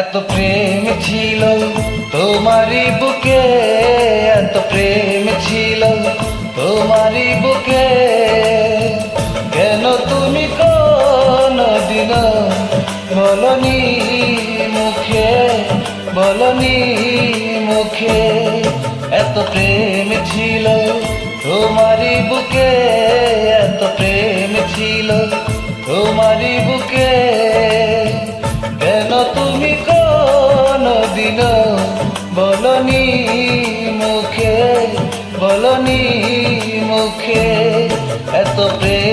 এত প্রেম ছিল, তোমারই বুকে এত প্রেম ছিল, তোমারই বুকে। কেন তুমি কোন দিন বলনি মুখে বলনি মুখে? এত প্রেম ছিল, তোমারই বুকে এত প্রেম ছিল, তোমারই বুকে মুখে এত প্রেম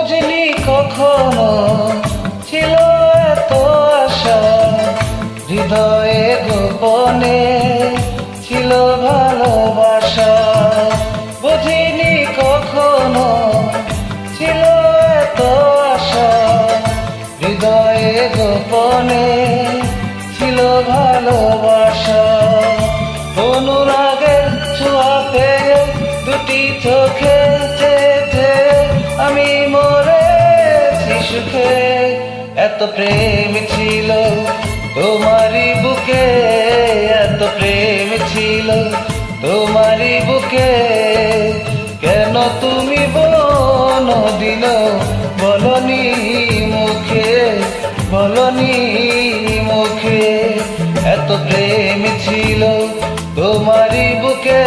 বুঝলি কখনো? ছিল এত আশা, হৃদয়ে গোপনে ছিল ভালোবাসা। বুঝিনি কখনো, ছিল এত আশা, হৃদয়ে গোপনে ছিল ভালোবাসা। এত প্রেম ছিল তোমারই বুকে, এত প্রেম ছিল তোমারই বুকে। কেন তুমি বন দিন বলনি মুখে বলনি মুখে? এত প্রেম ছিল তোমারই বুকে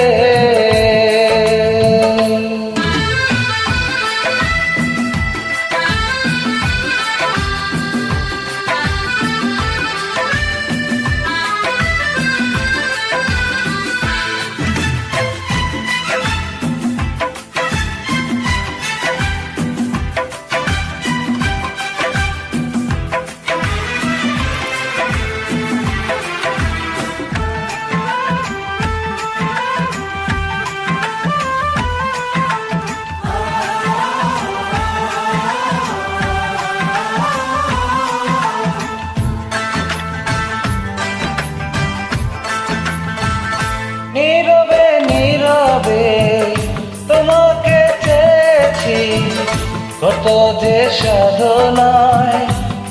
কত যে সাধনায়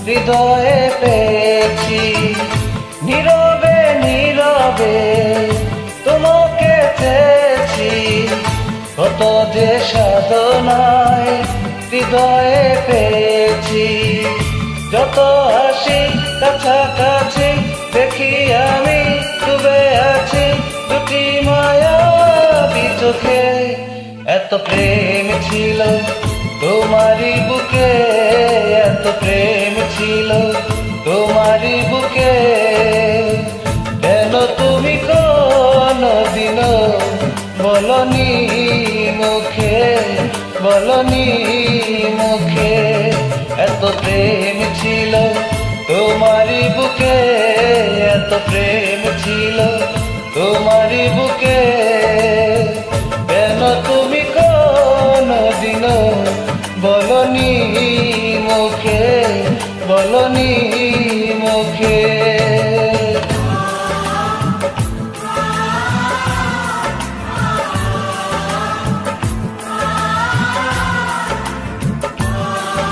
হৃদয়ে পেয়েছি। নীরবে নীরবে তোমাকে চেয়েছি। কত যে সাধনায় হৃদয়ে পেয়েছি। যত হাসি কাছাকাছি দেখি আমি, ডুবে আছি দুটি মায়া চোখে। এত প্রেম ছিল তোমারই বুকে এত প্রেম ছিল। তোমারই বুকে কেন তুমি কোন দিন বলনি মুখে বলনি মুখে? এত প্রেম ছিল। তোমারই বুকে এত প্রেম ছিল। তোমারই বুকে বলনি